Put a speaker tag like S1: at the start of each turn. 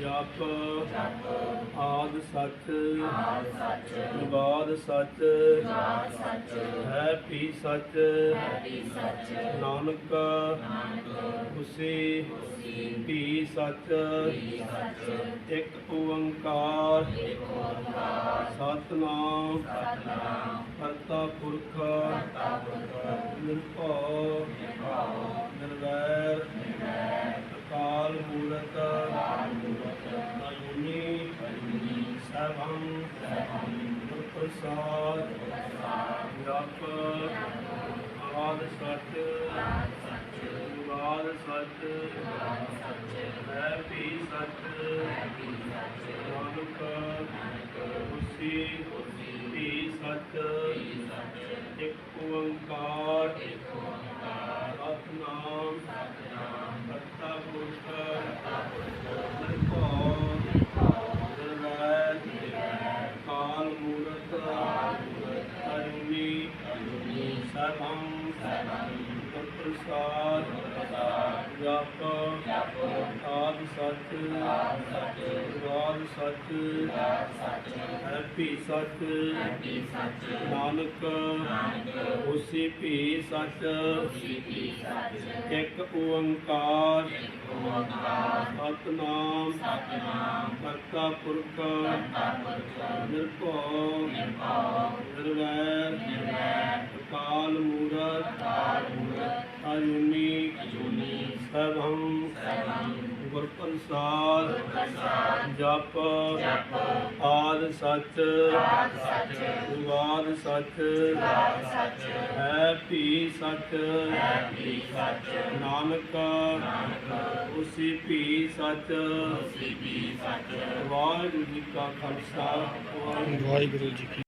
S1: ਜਪ, ਆਦ ਸੱਚ, ਜੁਗਾਦ ਸੱਚ, ਹੈ ਵੀ ਸੱਚ, ਨਾਨਕ, ਉਸੇ ਵੀ ਸੱਚ, ਇੱਕ ਓੰਕਾਰ, ਸਤਨਾਮ, ਕਰਤਾ ਪੁਰਖ, ਨਿਰਭਉ, ਨਿਰਵੈਰ ਸਭੰ ਪ੍ਰਸਾਦ ਜਪ ਆਦ ਸੱਚ ਜੁਗਾਦ ਸੱਚ ਹੈ ਵੀ ਸੱਚ ਨਾਨਕ ਉਸੀ ਵੀ ਸੱਚ ਇੱਕ ਓੰਕਾਰ ਸਤਨਾਮ ਕਰਤਾ ਪੁਰਖ ਨਿਰਭਉ ਨਿਰਵੈਰ ਕਾਲ ਮੂਰਤ ਅਜੂਨੀ ਸਭੰ ਪ੍ਰਸਾਦ ਜਪ, ਆਦ ਸੱਚ ਜੁਗਾਦ ਸੱਚ ਹੈ ਸੱਚ, ਨਾਨਕ, ਉਸੀ ਵੀ ਸੱਚ, ਇੱਕ ਓੰਕਾਰ ਸਤਨਾਮ ਕਰਤਾ ਪੁਰਖ, ਨਿਰਭਉ ਨਿਰਵੈਰ ਅਕਾਲ ਸਭੰ ਗੁਰ ਪ੍ਰਸਾਦ ਜਪ, ਆਦ ਸੱਚ ਜੁਗਾਦ ਸੱਚ, ਹੈ ਵੀ ਸੱਚ, ਨਾਨਕ, ਉਸੀ ਵੀ ਸੱਚ, ਵਾਹਿਗੁਰੂ ਜੀ ਕਾ ਖਾਲਸਾ, ਵਾਹਿਗੁਰੂ
S2: ਵਾਹਿਗੁਰੂ ਜੀ ਕੀ